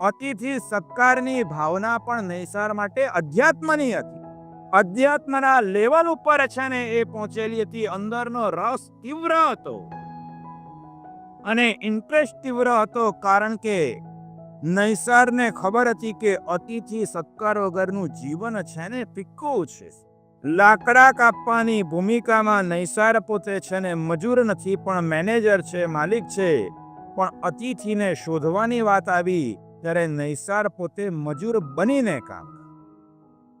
અતિથિ સત્કારની ભાવના પણ નૈસાર માટે અધ્યાત્મની હતી. અધ્યાત્મના લેવલ ઉપર છે ને એ પહોંચેલી હતી, અંદરનો રસ તીવ્ર હતો. અને ઇન્ટરેસ્ટ તીવ્ર હતો કારણ કે નૈસારને ખબર હતી કે અતિથિ સત્કાર વગરનું જીવન છે ને ફિક્કું છે. લાકડા કાપવાની ભૂમિકામાં નૈસાર પોતે છે ને મજૂર નથી પણ મેનેજર છે, માલિક છે. પણ અતિથિને શોધવાની વાત આવી ત્યારે નૈસાર પોતે મજૂર બનીને કામ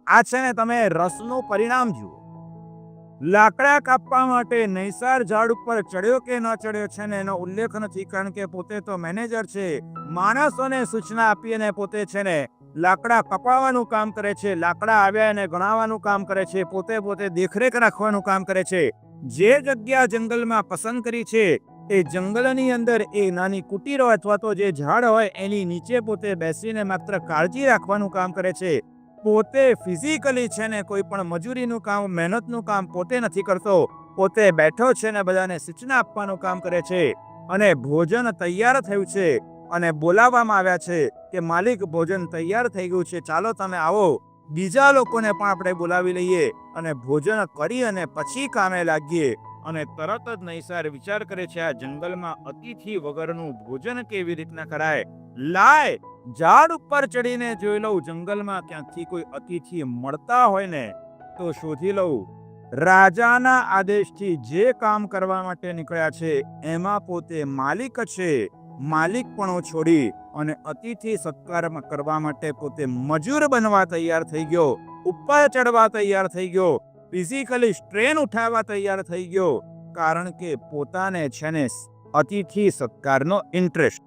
આ છે ને તમે રસનું પરિણામ જુઓ. લાકડા કાપવા માટે નૈસાર ઝાડ ઉપર ચડ્યો કે ન ચડ્યો છે ને એનો ઉલ્લેખ નથી, કારણ કે પોતે તો મેનેજર છે. માણસોને સૂચના આપી અને પોતે છે ને લાકડા કપાવવાનું કામ કરે છે, લાકડા આવ્યા એને ગણાવવાનું કામ કરે છે, પોતે પોતે દેખરેખ રાખવાનું કામ કરે છે. જે જગ્યા જંગલમાં પસંદ કરી છે એ જંગલની અંદર એ નાની કુટીરો અથવા તો જે ઝાડ હોય, એની નીચે પોતે બેસીને માત્ર કાળજી રાખવાનું કામ કરે છે. પોતે ફિઝિકલી છે ને કોઈ પણ મજૂરીનું કામ, મહેનતનું કામ પોતે નથી કરતો. પોતે બેઠો છે ને બધાને સૂચના આપવાનું કામ કરે છે. અને ભોજન તૈયાર થયું છે. અને બોલાવવામાં આવ્યા છે કે, માલિક, ભોજન તૈયાર થઈ ગયું છે. ચાલો તમે આવો. બીજા લોકોને પણ આપણે બોલાવી લઈએ અને ભોજન કરી અને પછી કામે લાગીએ. અને તરત જ નૈસાર વિચાર કરે છે, આ જંગલમાં અતિથિ વગરનું ભોજન કેવી રીતના કરાય? લાય! ઝાડ ઉપર ચડીને જોઈ લઉં, જંગલમાં ક્યાંથી કોઈ અતિથિ મળતા હોય ને, તો શોધી લઉં. રાજાના આદેશથી જે કામ કરવા માટે નીકળ્યા છે, એમાં પોતે માલિક છે. માલિકપણો છોડી અને અતિથિ સત્કાર કરવા માટે પોતે મજૂર બનવા તૈયાર થઈ ગયો. ઉપર ચડવા તૈયાર થઈ ગયો. ફિઝિકલી સ્ટ્રેન ઉઠાવવા તૈયાર થઈ ગયો કારણ કે પોતાને છે ને અતિથિ સત્કારનો ઇન્ટરેસ્ટ